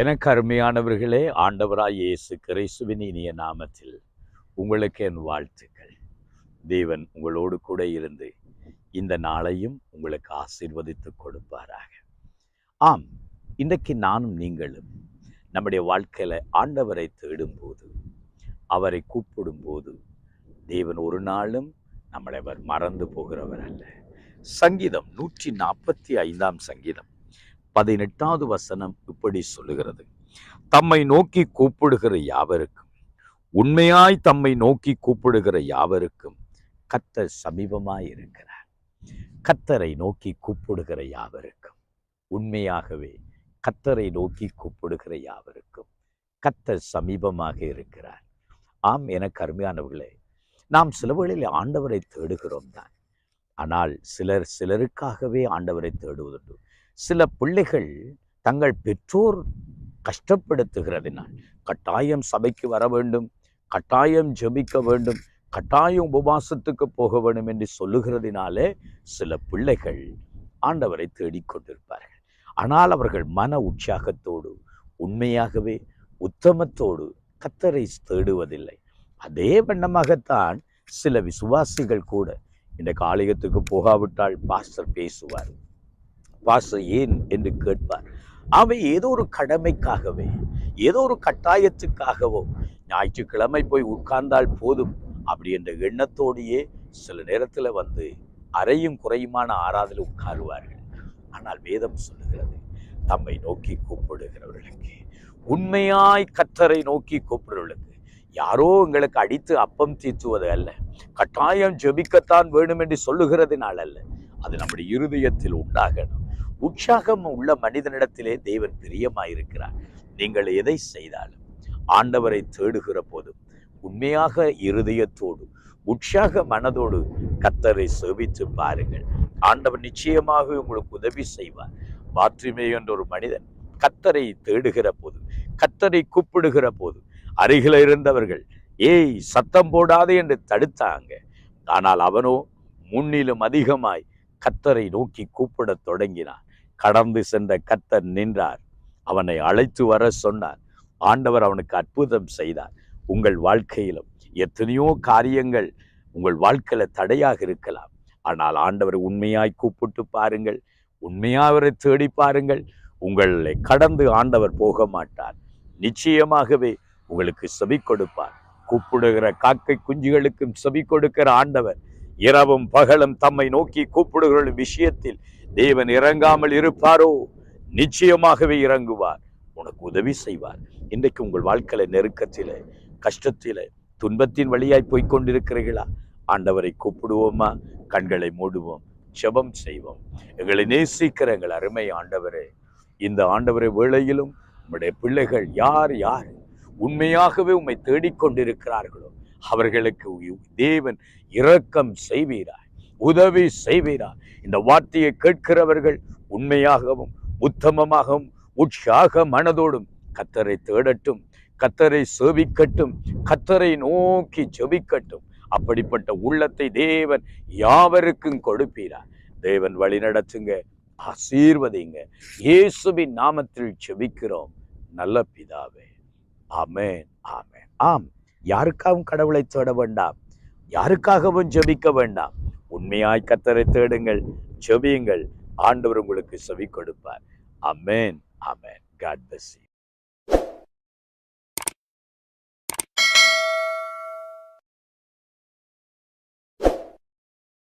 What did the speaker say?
எனக்கு அருமையானவர்களே ஆண்டவராய் இயேசு கிறிஸ்துவின் இனிய நாமத்தில் உங்களுக்கு என் வாழ்த்துக்கள். தேவன் உங்களோடு கூட இருந்து இந்த நாளையும் உங்களுக்கு ஆசீர்வதித்து கொடுப்பாராக. ஆம் இன்றைக்கு நானும் நீங்களும் நம்முடைய வாழ்க்கையில ஆண்டவரை தேடும்போது அவரை கூப்பிடும்போது தேவன் ஒரு நாளும் நம்மளை அவர் மறந்து போகிறவர் அல்ல. சங்கீதம் நூற்றி நாற்பத்தி ஐந்தாம் சங்கீதம். பதினெட்டாவது வசனம் இப்படி சொல்லுகிறது. தம்மை நோக்கி கூப்பிடுகிற யாவருக்கும் உண்மையாய் தம்மை நோக்கி கூப்பிடுகிற யாவருக்கும் கத்தர் சமீபமாய் இருக்கிறார். கத்தரை நோக்கி கூப்பிடுகிற யாவருக்கும் உண்மையாகவே கத்தரை நோக்கி கூப்பிடுகிற யாவருக்கும் கத்தர் சமீபமாக இருக்கிறார். ஆம் எனக்கு கருமையானவர்களே நாம் சில ஆண்டவரை தேடுகிறோம் தான். ஆனால் சிலர் சிலருக்காகவே ஆண்டவரை தேடுவதுண்டு. சில பிள்ளைகள் தங்கள் பெற்றோர் கஷ்டப்படுத்துகிறதினால் கட்டாயம் சபைக்கு வர வேண்டும் கட்டாயம் ஜபிக்க வேண்டும் கட்டாயம் உபவாசத்துக்கு போக வேண்டும் என்று சொல்லுகிறதினாலே சில பிள்ளைகள் ஆண்டவரை தேடிக்கொண்டிருப்பார்கள். ஆனால் அவர்கள் மன உற்சாகத்தோடு உண்மையாகவே உத்தமத்தோடு கத்தரை தேடுவதில்லை. அதே வண்ணமாகத்தான் சில விசுவாசிகள் கூட இந்த ஆலயத்துக்கு போகாவிட்டால் பாஸ்டர் பேசுவார். வாசு ஏன் என்று கேட்பார். அவை ஏதோ ஒரு கடமைக்காகவே ஏதோ ஒரு கட்டாயத்துக்காகவோ ஞாயிற்றுக்கிழமை போய் உட்கார்ந்தால் போதும் அப்படி என்ற எண்ணத்தோடையே சில நேரத்தில் வந்து அறையும் குறையுமான ஆராதனை உட்காருவார்கள். ஆனால் வேதம் சொல்லுகிறது தம்மை நோக்கி கூப்பிடுகிறவர்களுக்கு உண்மையாய் கத்தரை நோக்கி கூப்பிடுறவர்களுக்கு யாரோ எங்களுக்கு அடித்து அப்பம் தீத்துவது அல்ல கட்டாயம் ஜெபிக்கத்தான் வேணும் என்று சொல்லுகிறதுனால் அல்ல அது நம்முடைய இருதயத்தில் உண்டாகணும். உற்சாகம் உள்ள மனிதனிடத்திலே தேவன் பிரியமாயிருக்கிறார். நீங்கள் எதை செய்தாலும் ஆண்டவரை தேடுகிற போதும் உண்மையாக இருதயத்தோடு உற்சாக மனதோடு கத்தரை சேவித்து பாருங்கள். ஆண்டவர் நிச்சயமாக உங்களுக்கு உதவி செய்வார். பாத்ரிமே என்ற ஒரு மனிதன் கத்தரை தேடுகிற போது கத்தரை கூப்பிடுகிற போது அருகில இருந்தவர்கள் ஏய் சத்தம் போடாதே என்று தடுத்தாங்க. ஆனால் அவனோ முன்னிலும் அதிகமாய் கத்தரை நோக்கி கூப்பிடத் தொடங்கினான். கடந்து சென்ற கத்தர் நின்றார். அவனை அழைத்து வர சொன்னார். ஆண்டவர் அவனுக்கு அற்புதம் செய்தார். உங்கள் வாழ்க்கையிலும் எத்தனையோ காரியங்கள் உங்கள் வாழ்க்கையில தடையாக இருக்கலாம். ஆனால் ஆண்டவர் உண்மையாய் கூப்பிட்டு பாருங்கள். உண்மையாக அவரை தேடி பாருங்கள். உங்களை கடந்து ஆண்டவர் போக மாட்டார். நிச்சயமாகவே உங்களுக்கு செவி கொடுப்பார். கூப்பிடுகிற காக்கை குஞ்சுகளுக்கும் செவி கொடுக்கிற ஆண்டவர் இரவும் பகலும் தம்மை நோக்கி கூப்பிடுகிற விஷயத்தில் தேவன் இறங்காமல் இருப்பாரோ? நிச்சயமாகவே இறங்குவார். உனக்கு உதவி செய்வார். இன்றைக்கு உங்கள் வாழ்க்கையில நெருக்கத்தில கஷ்டத்தில துன்பத்தின் வழியாய் போய்க் கொண்டிருக்கிறீர்களா ஆண்டவரை கூப்பிடுவோமா? கண்களை மூடுவோம் ஜெபம் செய்வோம். எங்களை நேசிக்கிற எங்கள் அருமை ஆண்டவரே இந்த ஆண்டவரை வேளையிலும் உம்முடைய பிள்ளைகள் யார் யார்? உண்மையாகவே உம்மை தேடிக்கொண்டிருக்கிறார்களோ? அவர்களுக்கு தேவன் இரக்கம் செய்வீராய் உதவி செய்வீராய். இந்த வார்த்தையை கேட்கிறவர்கள் உண்மையாகவும் உத்தமமாகவும் உற்சாக மனதோடும் கத்தரை தேடட்டும் கத்தரை சேவிக்கட்டும் கத்தரை நோக்கி செவிக்கட்டும் அப்படிப்பட்ட உள்ளத்தை தேவன் யாவருக்கும் கொடுப்பீரா தேவன் வழி நடத்துங்க ஆசீர்வதிங்க. இயேசுவின் நாமத்தில் செவிக்கிறோம் நல்ல பிதாவே. ஆமேன் ஆமேன் ஆம் யாருக்காகவும் கடவுளை தேட வேண்டாம். யாருக்காகவும் ஜெபிக்க வேண்டாம். உண்மையாய் கத்தரை தேடுங்கள் ஜெபியுங்கள். ஆண்டவர் உங்களுக்கு செவி கொடுப்பார். அமேன் அமேன் காட் பிளஸ் யூ